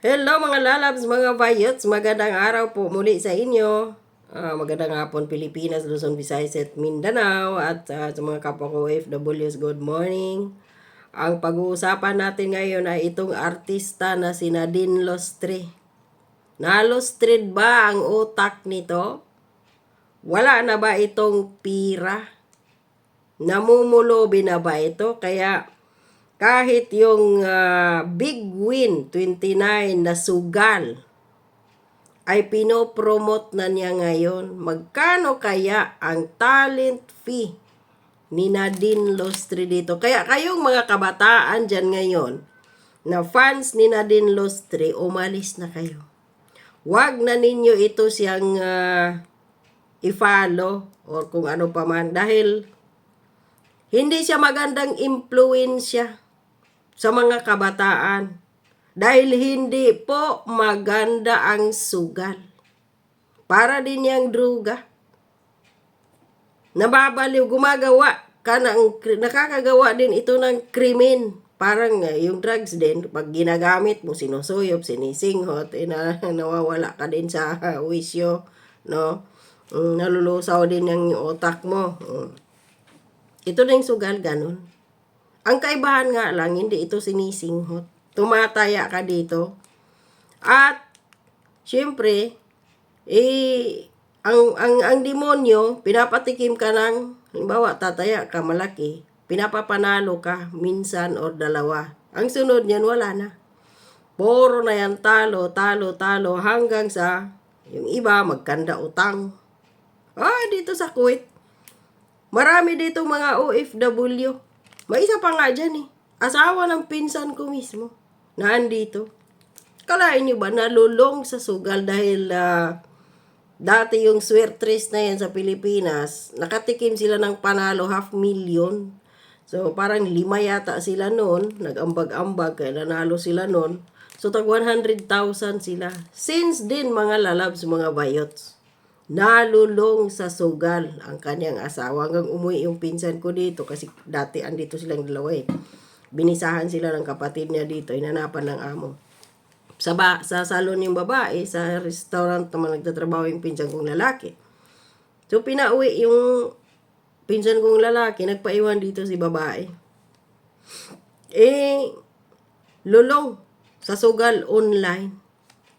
Hello mga lalabs, mga vayots, magandang araw po muli sa inyo. Ah, magandang hapon Pilipinas, Luzon, Visayas at Mindanao at ah, sa mga kapwa ko OFWs, good morning. Ang pag-uusapan natin ngayon ay itong artista na si Nadine Lostre. Nalostrid ba ang utak nito? Wala na ba itong pira? Namumulobi na ba ito? Kaya kahit yung ah, big win 29 na sugal ay pinopromote na niya ngayon. Magkano kaya ang talent fee ni Nadine Lostre dito? Kaya kayong mga kabataan dyan ngayon na fans ni Nadine Lostre, umalis na kayo. Huwag na ninyo ito siyang ah, i-follow or kung ano pa man dahil hindi siya magandang impluensya sa mga kabataan dahil hindi po maganda ang sugal. Para din yang druga. Nababaliw, gumagawa ka ng, nakakagawa din ito ng krimen. Parang eh, yung drugs din, pag ginagamit mo, sinusuyop, sinisinghot, eh, na, nawawala ka din sa uh, wisyo, no? Mm, nalulusaw din yung utak mo. Mm. Ito na yung sugal, ganun. Ang kaibahan nga lang, hindi ito sinisinghot. Tumataya ka dito. At, syempre, eh, ang, ang, ang demonyo, pinapatikim ka ng, halimbawa, tataya ka malaki, pinapapanalo ka, minsan or dalawa. Ang sunod niyan, wala na. Puro na yan, talo, talo, talo, hanggang sa, yung iba, magkanda utang. Ah, dito sa Kuwait, marami dito mga OFW. May isa pa nga dyan eh. Asawa ng pinsan ko mismo. Nandito. Kalain nyo ba, nalulong sa sugal dahil ah, dati yung swertres na yan sa Pilipinas, nakatikim sila ng panalo half million. So parang lima yata sila noon, nag-ambag-ambag kaya nanalo sila noon. So tag 100,000 sila. Since din mga lalabs, mga bayots, nalulong sa sugal ang kanyang asawa hanggang umuwi yung pinsan ko dito kasi dati andito silang dalawa eh. Binisahan sila ng kapatid niya dito, inanapan ng amo. Sa, ba, sa salon yung babae, sa restaurant naman nagtatrabaho yung pinsan kong lalaki. So pinauwi yung pinsan kong lalaki, nagpaiwan dito si babae. Eh, lulong sa sugal online.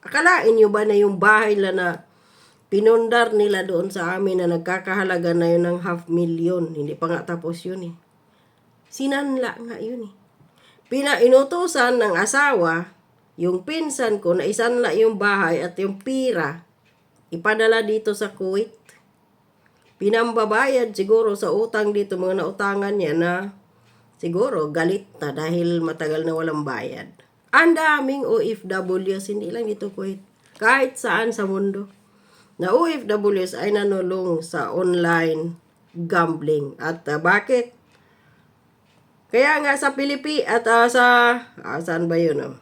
Akalain nyo ba na yung bahay la na pinundar nila doon sa amin na nagkakahalaga na yun ng half million. Hindi pa nga tapos yun eh. Sinanla nga yun eh. Pinainutusan ng asawa, yung pinsan ko na isanla yung bahay at yung pira, ipadala dito sa Kuwait. Pinambabayad siguro sa utang dito, mga nautangan niya na siguro galit na dahil matagal na walang bayad. Ang daming OFWs, hindi lang dito Kuwait. Kahit saan sa mundo na OFWs ay nanulong sa online gambling. At uh, bakit? Kaya nga sa Pilipi at uh, sa ah, saan ba yun? Oh?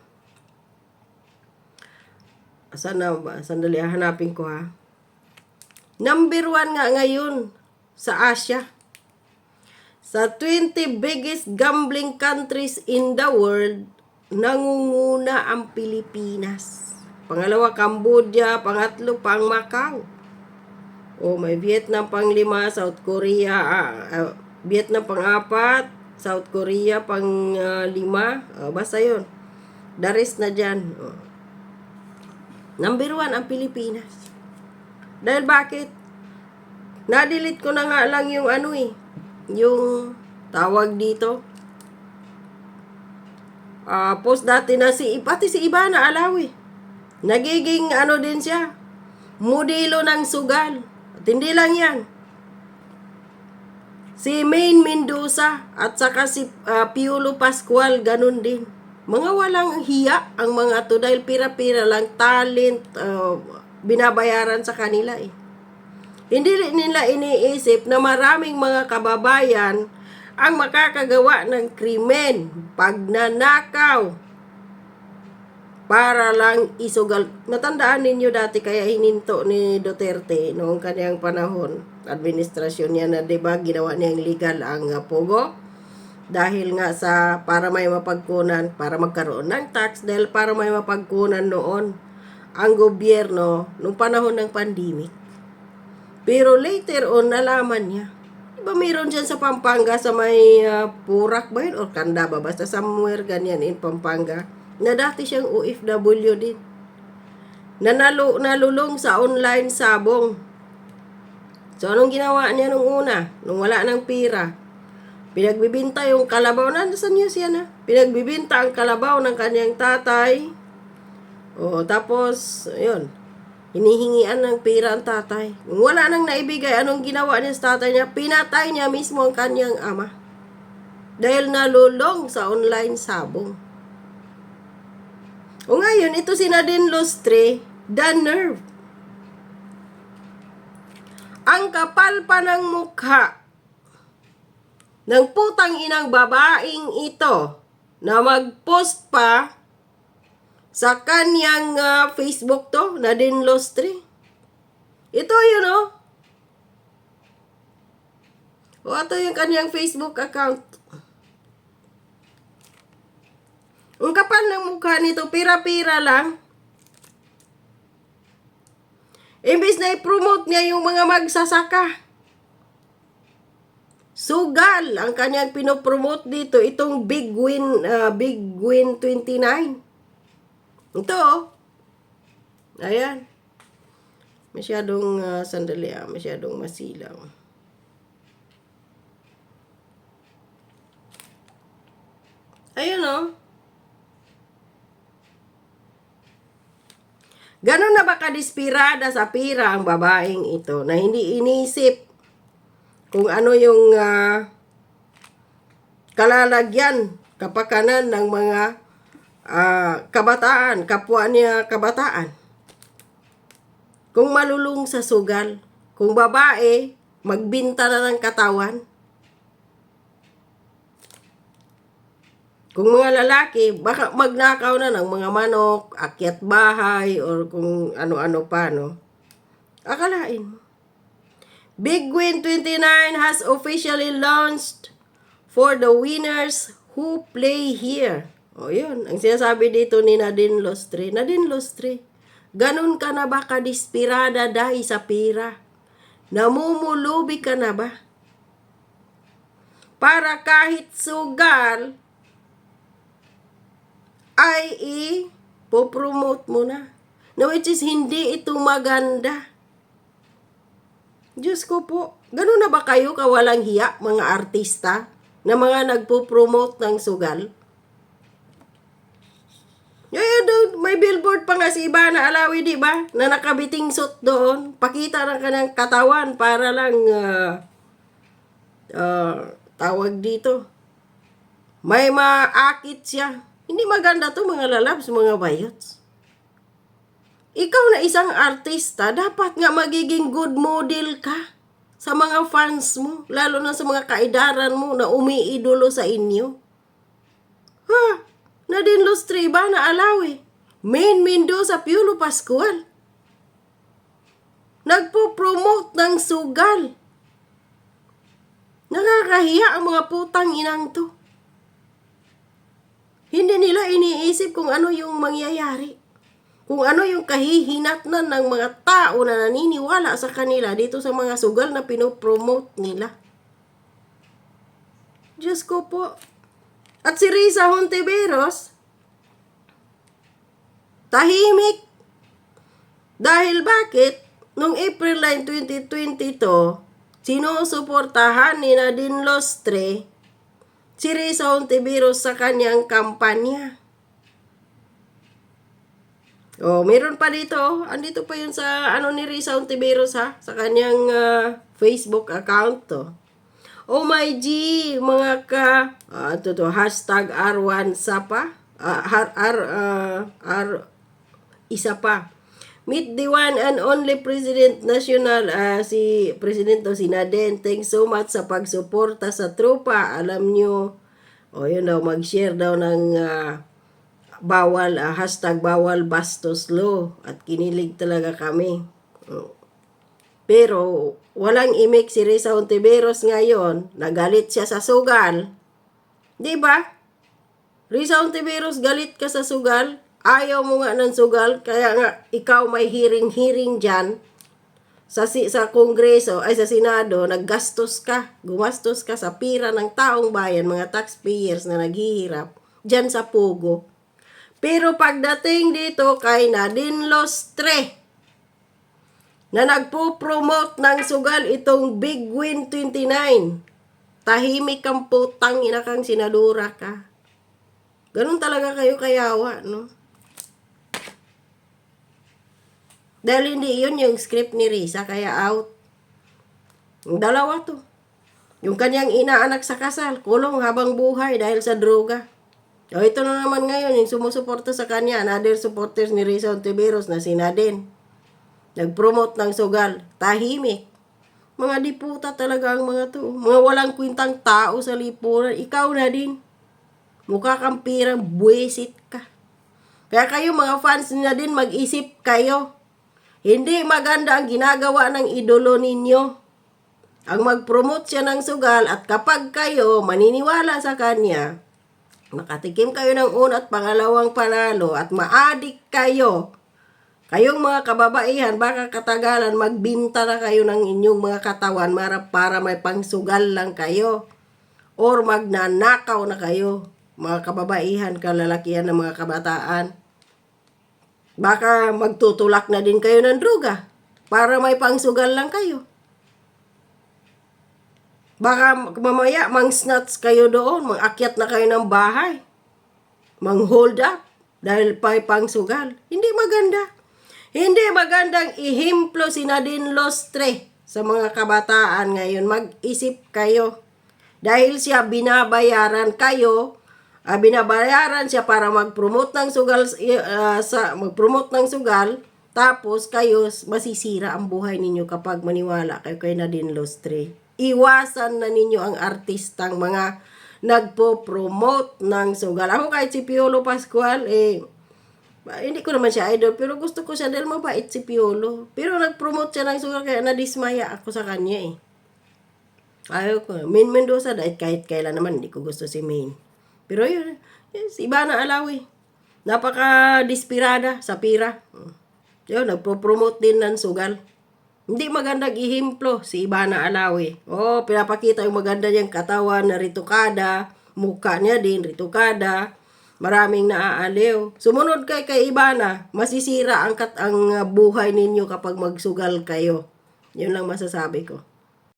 Saan na ba? Sandali, hanapin ko ha. Number one nga ngayon sa Asia. Sa 20 biggest gambling countries in the world, nangunguna ang Pilipinas. Pangalawa, Cambodia. Pangatlo, pang Macau. O, may Vietnam pang lima, South Korea, ah, ah, Vietnam pang apat, South Korea pang ah, lima. O, basta yun. The na dyan. O. Number one, ang Pilipinas. Dahil bakit? Na-delete ko na nga lang yung ano eh. Yung tawag dito. Ah, post dati na si, pati si Ivana Alawi. Nagiging ano din siya, modelo ng sugal. At hindi lang yan. Si Main Mendoza at saka si ah, Piolo Pascual, ganun din. Mga walang hiya ang mga to dahil pira-pira lang talent ah, binabayaran sa kanila eh. Hindi nila iniisip na maraming mga kababayan ang makakagawa ng krimen, pagnanakaw, para lang isugal. Matandaan ninyo dati kaya hininto ni Duterte noong kanyang panahon, administrasyon niya na 'di ba ginawa niyang legal ang uh, pogo. dahil nga sa para may mapagkunan, para magkaroon ng tax dahil para may mapagkunan noon ang gobyerno nung panahon ng pandemic. Pero later on, nalaman niya. Diba mayroon dyan sa Pampanga sa may ah, Purak ba yun? O Kanda ba? Basta somewhere ganyan in Pampanga. Na dati siyang OFW din. Na nalu- nalulong sa online sabong. So, anong ginawa niya nung una? Nung wala ng pira. Pinagbibinta yung kalabaw. Nasaan niya siya na? Pinagbibinta ang kalabaw ng kanyang tatay. O, tapos, yun. Hinihingian ng pira ang tatay. Kung wala nang naibigay, anong ginawa niya sa tatay niya? Pinatay niya mismo ang kanyang ama. Dahil nalulong sa online sabong. O ngayon, ito si Nadine Lustre, the nerve. Ang kapal pa ng mukha ng putang inang babaeng ito na mag-post pa sa kanyang ah, Facebook to, Nadine Lustre. Ito yun oh. O ito yung kanyang Facebook account. Ang kapal ng mukha nito, pira-pira lang. Imbis na i-promote niya yung mga magsasaka. Sugal ang kanyang pinopromote dito, itong Big Win, ah, Big Win 29. Ito oh. Ayan. Masyadong ah, sandali ah, masyadong masilaw. Ayun oh. Ganon na ba kadispirada sa pira ang babaeng ito na hindi inisip kung ano yung ah, kalalagyan, kapakanan ng mga ah, kabataan, kapwa niya kabataan. Kung malulung sa sugal, kung babae, magbinta na ng katawan. Kung mga lalaki, baka magnakaw na ng mga manok, akyat bahay, or kung ano-ano pa, no? Akalain. Big Win 29 has officially launched for the winners who play here. O yun, ang sinasabi dito ni Nadine Lostre. Nadine Lostre, ganun ka na ba kadispirada dahil sa pira? Namumulubi ka na ba? Para kahit sugal, ay i-promote mo na. Na which is hindi ito maganda. Diyos ko po, ganun na ba kayo kawalang hiya, mga artista, na mga nagpo-promote ng sugal? Yeah, dude, may billboard pa nga si Ivana Alawi, di ba? Na nakabiting suit doon. Pakita ng kanyang katawan para lang ah, ah, tawag dito. May maakit siya. Hindi maganda to mga lalabs, mga bayots. Ikaw na isang artista, dapat nga magiging good model ka sa mga fans mo, lalo na sa mga kaidaran mo na umiidolo sa inyo. Ha? Nadine Lustre ba na alawi? Main Mendoza Piolo Pascual. Nagpo-promote ng sugal. Nakakahiya ang mga putang inang to. Hindi nila iniisip kung ano yung mangyayari. Kung ano yung kahihinatnan ng mga tao na naniniwala sa kanila dito sa mga sugal na pinopromote nila. Diyos ko po. At si Risa Hontiveros, tahimik. Dahil bakit? Noong April 9, 2022, sinusuportahan ni Nadine Lostre si Risa Hontiveros sa kanyang kampanya. Oh, meron pa dito. Andito pa yun sa ano ni Risa Hontiveros ha, sa kanyang ah, Facebook account to. Oh my G, mga ka, ah, ito to, hashtag R1 Sapa, ah, R, R, ah, R, isa pa. Meet the one and only President National, ah, si President to, si Naden. Thanks so much sa pagsuporta sa tropa. Alam nyo, o yun daw, mag-share daw ng ah, bawal, ah, hashtag bawal bastos law. At kinilig talaga kami. Oh. Pero, walang imik si Risa Ontiveros ngayon. Nagalit siya sa sugal. Di ba? Risa Ontiveros, galit ka sa sugal. Ayaw mo nga ng sugal, kaya nga ikaw may hearing-hearing dyan. Sa sa kongreso ay sa senado naggastos ka gumastos ka sa pira ng taong bayan mga taxpayers na naghihirap diyan sa Pugo. Pero pagdating dito kay Nadine Lostre na nagpo-promote ng sugal itong Big Win 29 tahimik kang putang ina kang sinadura ka. Ganun talaga kayo kayawa no Dahil hindi yun yung script ni Risa, kaya out. Yung dalawa to. Yung kanyang inaanak sa kasal, kulong habang buhay dahil sa droga. O ito na naman ngayon, yung sumusuporta sa kanya, another supporters ni Risa Ontiveros na si Nadine. Nag-promote ng sugal, tahimik. Mga diputa talaga ang mga to. Mga walang kwintang tao sa lipunan. Ikaw na din. Mukha kang pirang buwisit ka. Kaya kayo mga fans na din, mag-isip kayo. Hindi maganda ang ginagawa ng idolo ninyo. Ang mag-promote siya ng sugal at kapag kayo maniniwala sa kanya, makatikim kayo ng una at pangalawang panalo at maadik kayo, kayong mga kababaihan, baka katagalan magbinta na kayo ng inyong mga katawan para, may pangsugal lang kayo. Or magnanakaw na kayo, mga kababaihan, kalalakihan ng mga kabataan. Baka magtutulak na din kayo ng droga para may pangsugal lang kayo. Baka mamaya mang snatch kayo doon, mangakyat na kayo ng bahay. Mang hold up dahil may pangsugal. Hindi maganda. Hindi magandang ihimplo si Nadine Lostre sa mga kabataan ngayon. Mag-isip kayo. Dahil siya binabayaran kayo, ah, binabayaran siya para mag-promote ng sugal ah, sa mag-promote ng sugal tapos kayo masisira ang buhay ninyo kapag maniwala kayo kay Nadine Lostre. Iwasan na ninyo ang artistang mga nagpo-promote ng sugal. Ako kahit si Piolo Pascual, eh, ba, hindi ko naman siya idol, pero gusto ko siya dahil mabait si Piolo. Pero nag-promote siya ng sugal, kaya nadismaya ako sa kanya eh. Ayaw ko. Main Mendoza, dahil kahit kailan naman, hindi ko gusto si Main. Pero yun, yun si Ivana Alawi. Napaka-dispirada sa pira. Yun, nagpo-promote din ng sugal. Hindi magandang ihimplo si Ivana Alawi. Oh, pinapakita yung maganda niyang katawan na ritukada, mukha niya din ritukada, maraming naaaliw. Sumunod kay kay Ivana, masisira ang kat ang uh, buhay ninyo kapag magsugal kayo. Yun lang masasabi ko.